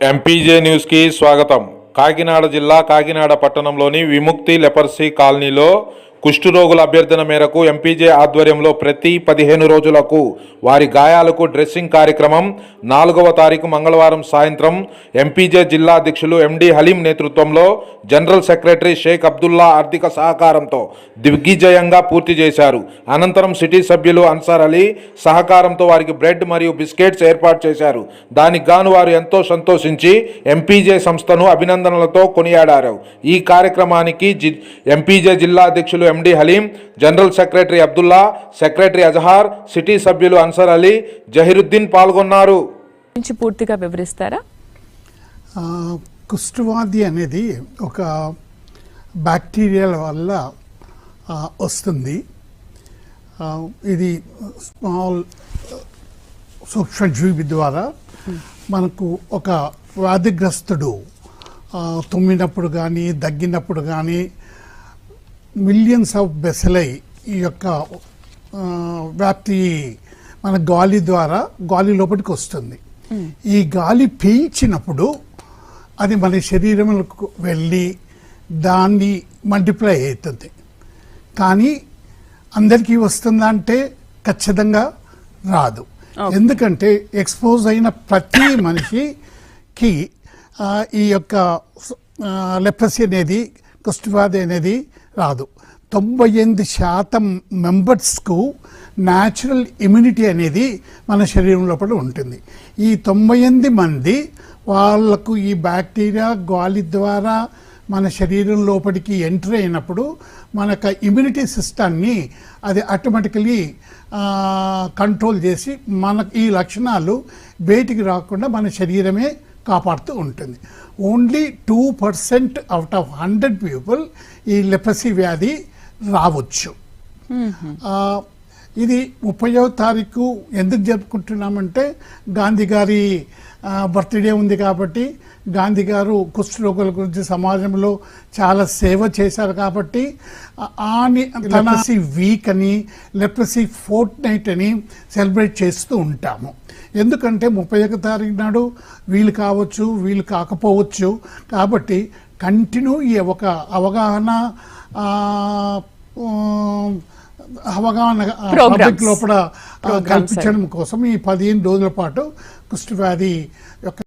MPJ న్యూస్కి స్వాగతం. కాకినాడ జిల్లా కాకినాడ పట్టణంలోని విముక్తి లెపర్సీ కాలనీలో కుష్ఠరోగుల అభ్యర్థన మేరకు ఎంపీజే ఆధ్వర్యంలో ప్రతి పదిహేను రోజులకు వారి గాయాలకు డ్రెస్సింగ్ కార్యక్రమం. నాలుగవ తారీఖు మంగళవారం సాయంత్రం ఎంపీజే జిల్లా అధ్యక్షులు ఎండి హలీం నేతృత్వంలో జనరల్ సెక్రటరీ షేక్ అబ్దుల్లా ఆర్థిక సహకారంతో దిగ్విజయంగా పూర్తి చేశారు. అనంతరం సిటీ సభ్యులు అన్సార్ అలీ సహకారంతో వారికి బ్రెడ్ మరియు బిస్కెట్స్ ఏర్పాటు చేశారు. దానికి గాను వారు ఎంతో సంతోషించి ఎంపీజే సంస్థను అభినందనలతో కొనియాడారు. ఈ కార్యక్రమానికి ఎంపీజే జిల్లా అధ్యక్షులు MD Haleem general secretary Abdullah secretary Azhar city సభ్యులు అన్సర్ అలీ జహీరుద్దీన్ పాల్గొన్నారు. పూర్తిగా వివరిస్తారా? కుష్ఠవ్యాధి అనేది ఒక బ్యాక్టీరియాల వల్ల వస్తుంది. ఇది స్మాల్ సూక్ష్మజీవి ద్వారా మనకు ఒక వ్యాధిగ్రస్తుడు తుమ్మినప్పుడు కానీ దగ్గినప్పుడు కానీ మిలియన్స్ ఆఫ్ బెసలై ఈ యొక్క వ్యాప్తి మన గాలి ద్వారా గాలి లోపలికి వస్తుంది. ఈ గాలి పీల్చినప్పుడు అది మన శరీరంలోకి వెళ్ళి దాన్ని మల్టిప్లై అవుతుంది. కానీ అందరికీ వస్తుందా అంటే ఖచ్చితంగా రాదు. ఎందుకంటే ఎక్స్పోజ్ అయిన ప్రతి మనిషికి ఈ యొక్క లెప్రసీ అనేది కుష్ఠవ్యాధి అనేది రాదు. తొంభై ఎనిమిది శాతం మెంబర్స్కు న్యాచురల్ ఇమ్యూనిటీ అనేది మన శరీరం లోపల ఉంటుంది. ఈ తొంభై ఎనిమిది మంది వాళ్ళకు ఈ బ్యాక్టీరియా గాలి ద్వారా మన శరీరం లోపలికి ఎంటర్ అయినప్పుడు మనకు ఇమ్యూనిటీ సిస్టాన్ని అది ఆటోమేటికలీ కంట్రోల్ చేసి మనకు ఈ లక్షణాలు బయటికి రాకుండా మన శరీరమే కాపాడుతూ ఉంటుంది. Only two percent out of hundred people ఈ లెపసీ వ్యాధి రావచ్చు. ఇది ముప్పయో తారీఖు ఎందుకు జరుపుకుంటున్నామంటే గాంధీ గారి బర్త్డే ఉంది కాబట్టి గాంధీ గారు కుష్ఠరోగుల గురించి సమాజంలో చాలా సేవ చేశారు కాబట్టి ఆని లెప్రసీ వీక్ అని లెప్రసీ ఫోర్ట్ నైట్ అని సెలబ్రేట్ చేస్తూ ఉంటాము. ఎందుకంటే ముప్పై ఒక తారీఖు నాడు వీలు కావచ్చు వీలు కాకపోవచ్చు కాబట్టి కంటిన్యూ ఈ ఒక అవగాహన అవగాహన. పబ్లిక్ లోపల కల్పించడం కోసం ఈ పదిహేను రోజుల పాటు కుష్ఠవ్యాధి యొక్క